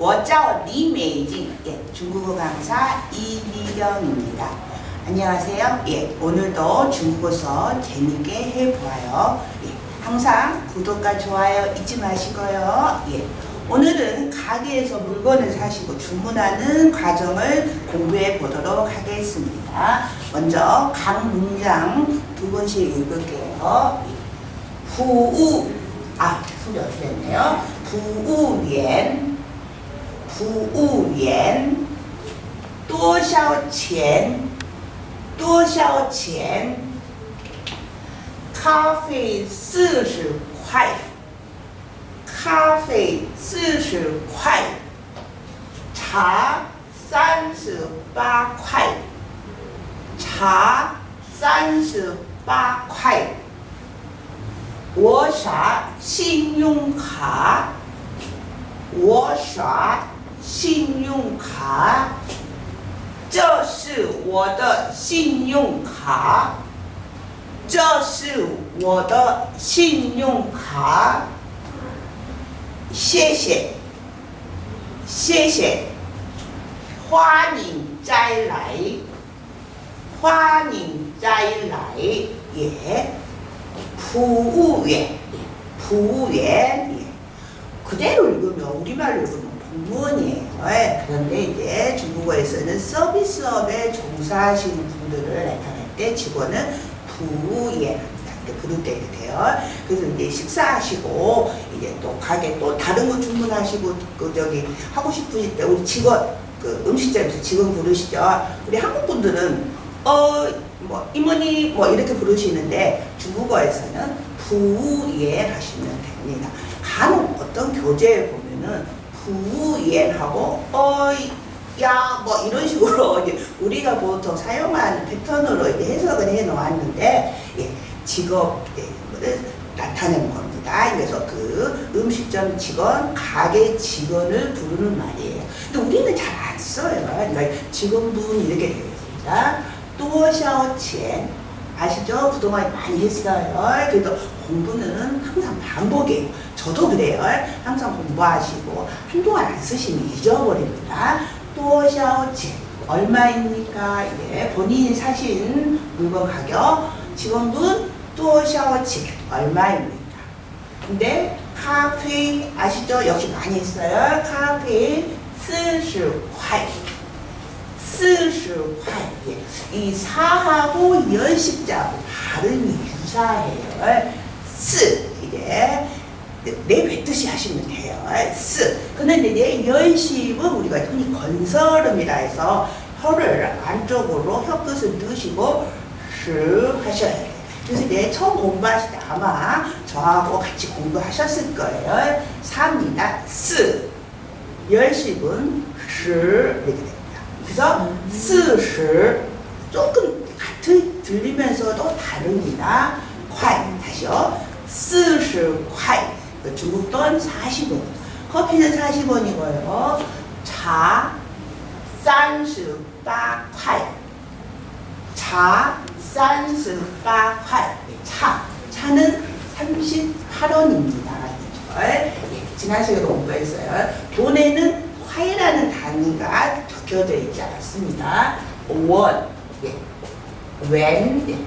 워짜오 리메이징 예, 중국어 강사 이미경입니다. 안녕하세요. 예, 오늘도 중국어 수업 재밌게 해보아요. 예, 항상 구독과 좋아요 잊지 마시고요. 예, 오늘은 가게에서 물건을 사시고 주문하는 과정을 공부해 보도록 하겠습니다. 먼저 각 문장 두 번씩 읽을게요. 예, 후우 아 소리 어떻게 했네요. 부우옌 服务员多少钱？多少钱？咖啡四十块，咖啡四十块，茶三十八块，茶三十八块。我刷信用卡，我刷信用卡，这是我的信用卡，这是我的信用卡，谢谢，谢谢，欢迎再来，欢迎再来，也，服务员，服务员，예. 그대로 읽으면 우리말로 읽으면 예, 그런데 이제 중국어에서는 서비스업에 종사하시는 분들을 나타낼 때 직원은 때 이렇게 돼요. 그래서 이제 식사하시고 이제 또 가게 또 다른 거 주문하시고 그 저기 하고 싶으실 때 우리 직원 그 음식점에서 직원 부르시죠. 우리 한국 분들은 어 뭐 이모니 뭐 이렇게 부르시는데 중국어에서는 부예 하시면 됩니다. 간혹 어떤 교재에 보면은 부옌하고 어이 야뭐 이런 식으로 이제 우리가 보통 사용하는 패턴으로 이제 해석을 해 놓았는데 예, 직업을 예, 나타낸 겁니다. 그래서 그 음식점 직원, 가게 직원을 부르는 말이에요. 근데 우리는 잘 안 써요. 그러니까 직원분 이렇게 되겠습니다. 또샤오첸 아시죠? 그동안 많이 했어요. 그래도 공부는 항상 반복이에요. 저도 그래요. 항상 공부하시고 한동안 안 쓰시면 잊어버립니다. 또샤오치 얼마입니까? 예, 본인이 사신 물건 가격 직원분 또샤오치 얼마입니까? 근데 카페 아시죠? 역시 많이 있어요. 카페 40块 스슈화이 이 사하고 연식자하고 발음이 유사해요. 내뱉듯이 하시면 돼요. 쓰. 근데 이제 연식은 우리가 흔히 건설음이라 해서 혀를 안쪽으로 혀 끝을 넣으시고 슥 하셔야 돼요. 그래서 이제 처음 공부하실 때 아마 저하고 같이 공부하셨을 거예요. 삽니다. 쓰. 연식은 슥 이렇게 됩니다. 그래서 쓰실 조금 같은 들리면서도 다릅니다. 快 다시요. 40块 중국 돈 40원. 커피는 40원이고요. 차 38块. 차 38块. 차 차는 38원입니다. 예, 지난 시간에 공부했어요. 돈에는 화이라는 단위가 적혀져 있지 않습니다. 원, 예. 웬, 예.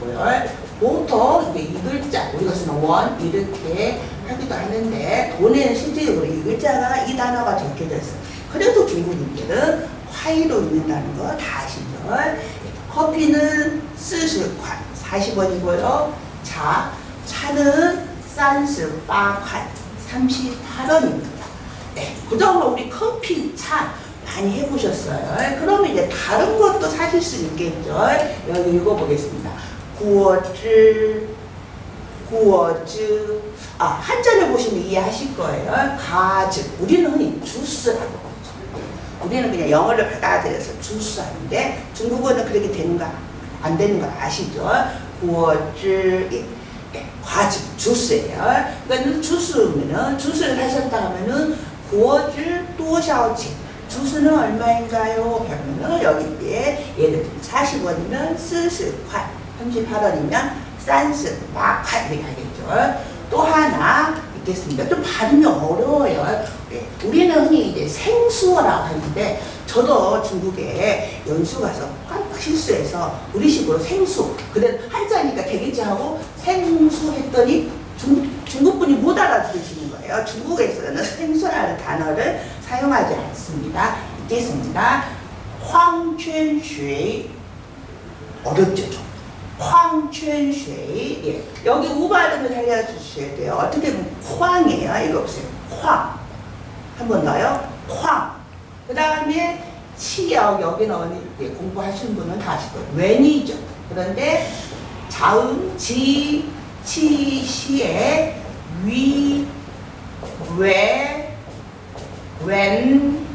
뭐요? 보통 이게 이 글자, 우리가 쓰는 원 이렇게 하기도 하는데 돈에는 실제적으로 이 글자가 이 단어가 적혀져 있어요. 그래도 중국인들은 화이로 읽는다는 거 다 아시죠? 예. 커피는 쓰실관 40원이고요. 차, 차는 38块 38원입니다. 네, 그동안 우리 커피, 차 많이 해보셨어요. 그러면 이제 다른 것도 사실 수 있겠죠. 여기 읽어보겠습니다. 구워즈 구워즈 아 한자를 보시면 이해하실 거예요. 가즈 우리는 흔히 주스라고 하죠. 우리는 그냥 영어를 받아들여서 주스 하는데 중국어는 그렇게 되는가 안 되는 걸 아시죠? 구워즈 예, 과즙 주스예요. 그러니까 주스면은 주스를 하셨다 하면은 구워즈 또샤오치. 주스는 얼마인가요? 그러면은 여기 에 예를 들면 40원이면 슬슬 콸 38원이면 38块 이렇게 하겠죠. 또 하나 있겠습니다. 좀 발음이 어려워요. 네, 우리는 흔히 이제 생수라고 하는데 저도 중국에 연수 가서 깜빡 실수해서 우리식으로 생수 그래 한자니까 되겠지 하고 생수 했더니 중, 중국분이 못 알아들으시는 거예요. 중국에서는 생수라는 단어를 사용하지 않습니다. 있겠습니다. 황춘수의 어렵죠 좀. 황춘수의 예. 여기 우 발음을 살려주셔야 돼요. 어떻게 보면 황이에요. 이거 보세요. 황. 한번 더요. 황. 그 다음에 치역 여기는 예, 공부하신 분은 다 아실. 웬이죠. 그런데 자음 지 치 시에 위, 왜, 웬,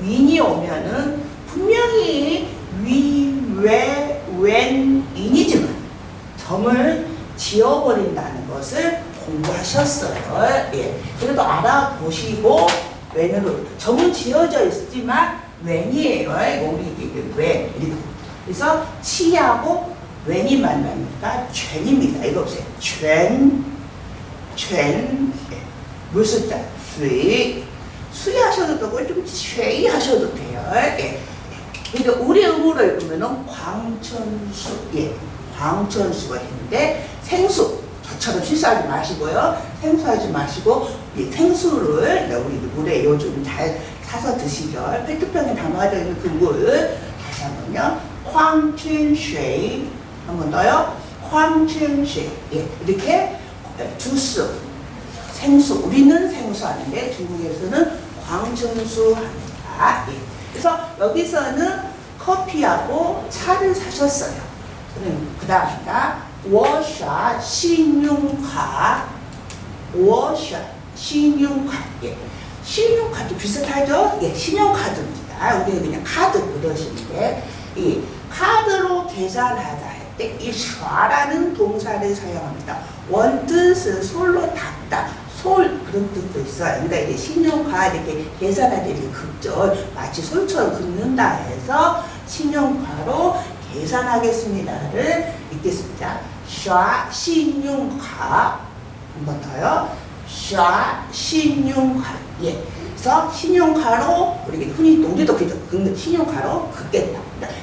윈이 오면은 분명히 위, 왜, 웬, 인이지만 점을 지어버린다는 것을 공부하셨어요. 예. 그래도 알아보시고 웬으로 점은 지어져 있지만 웬이에요. 이거 우리 이렇게. 그래서 치하고 웬이 만나니까 죄입니다. 이거 보세요. 죄, 죄, 예. 물숫자 수이 수의하셔도 되고 좀 죄이 하셔도 돼요. 예. 그러니까 우리 의무로 읽으면은 광천수, 예, 광천수가 있는데 생수 저처럼 실수하지 마시고요. 생수하지 마시고 이 생수를 네, 우리 물에 요즘 잘 사서 드시죠. 페트병에 담아져 있는 그 물 다시 한번요. 황춘수이 한번 더요. 황춘수이 예, 이렇게 주스 생수 우리는 생수 하는데 중국에서는 광천수 합니다. 예. 그래서 여기서는 커피하고 차를 사셨어요. 그러니까 워샤 신용카 워샤 신용카 예. 신용카도 비슷하죠? 예, 신용카드입니다. 우리 그냥 카드 그러시는데 이 카드로 계산하다 할 때 이 샤라는 동사를 사용합니다. 원뜻은 솔로 닦다, 솔 그런 뜻도 있어요. 그러니까 이제 신용카 이렇게 계산할 때 이렇게 긁죠. 마치 솔처럼 긁는다 해서 신용카로 계산하겠습니다를 읽겠습니다. 쏴 신용카 한 번 더요. 쏴 신용카 예. 그래서 신용카로 우리 흔히 우리도 그 신용카로 긋겠다.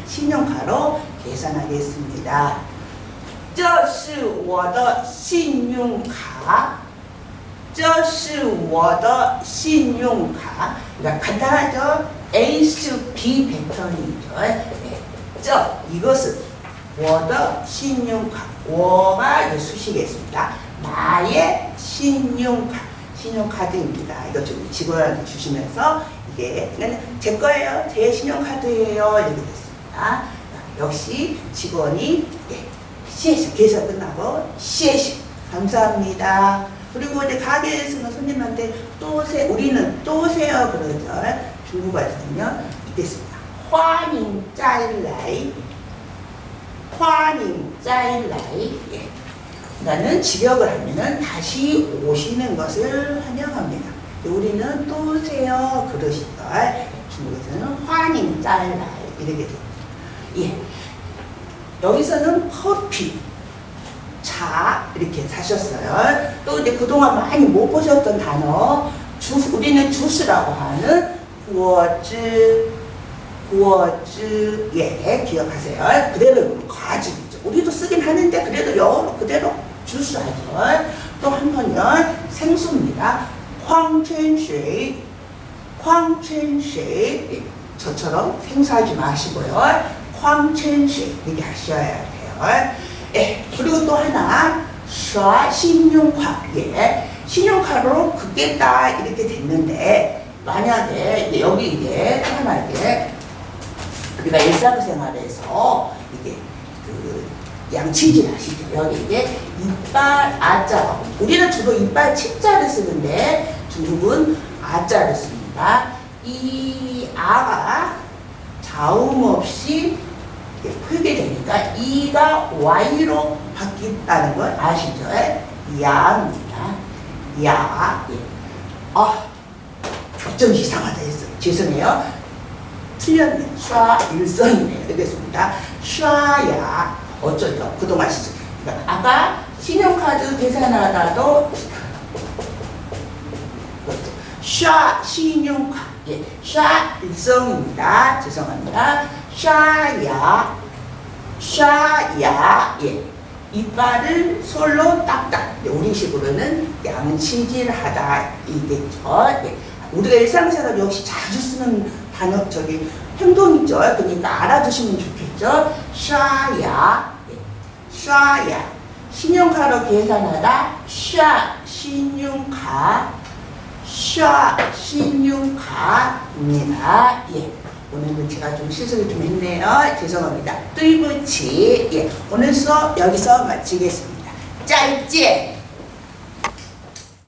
신용카로 계산하겠습니다. 这是我的信用卡。这是我的信用卡. 그러니까 간단하죠. ASP 패턴이죠. 즉 이것은 워더 신용카 워가 수식이겠습니다. 나의 신용카 신용카드입니다. 이것 좀 직원한테 주시면서 이게 제 거예요. 제 신용카드예요. 이렇게 됐습니다. 역시 직원이 예, 시식 계산 끝나고 시식 감사합니다. 그리고 이제 가게에 서는 손님한테 또 오세 우리는 또 오세요 그러죠. 중국어에서는요. 이때 짜일라이. 예. 나는 직역을 하면은 다시 오시는 것을 환영합니다. 우리는 또 오세요 그러시죠. 중국에서는 환인 짜일라이 이렇게 됩니다. 예. 여기서는 커피, 차 이렇게 사셨어요. 또 이제 그동안 많이 못 보셨던 단어 주스 우리는 주스라고 하는 구워즈 구워즈예 기억하세요. 그대로 과즙이죠. 우리도 쓰긴 하는데 그래도 영어로 그대로 주스하죠. 또 한 번은 생수입니다. 쾅첸쉐이 쾅첸쉐이 저처럼 생수하지 마시고요. 쾅첸쉐이 얘기하셔야 돼요. 예 그리고 또 하나 샤 신용카 예 신용카로 그게 다 이렇게 됐는데 만약에 여기 이게 하나 이게 우리가 일상생활에서 이게 그 양치질 하시죠. 여기 이제 이빨 아자. 우리는 주로 이빨 치자를 쓰는데 중국은 아자를 씁니다. 이 아가 자음 없이 풀게 되니까 이가 y로 바뀐다는 걸 아시죠? 야입니다. 야. 예. 아, 좀 이상하다 했어요. 죄송해요. 틀렸네. 쏴 일성이네요. 되겠습니다. 쏴야 어쩌죠? 그동안 시- 그러니까 아까 신용카드 계산하다도 샤 신용카 예, 샤 일성입니다. 죄송합니다. 샤야 샤야 예. 이빨을 솔로 딱딱 예, 우리식으로는 양치질하다 이겠죠. 예. 우리가 일상생활 역시 자주 쓰는 단어 저기 행동이죠. 그러니까 알아두시면 좋겠죠. 샤야 예. 샤야 신용카로 계산하다 샤 신용카 샤 신용카입니다. 예. 오늘은 제가 좀 실수를 좀 했네요. 죄송합니다. 뚜이부치 예. 오늘 수업 여기서 마치겠습니다. 짧게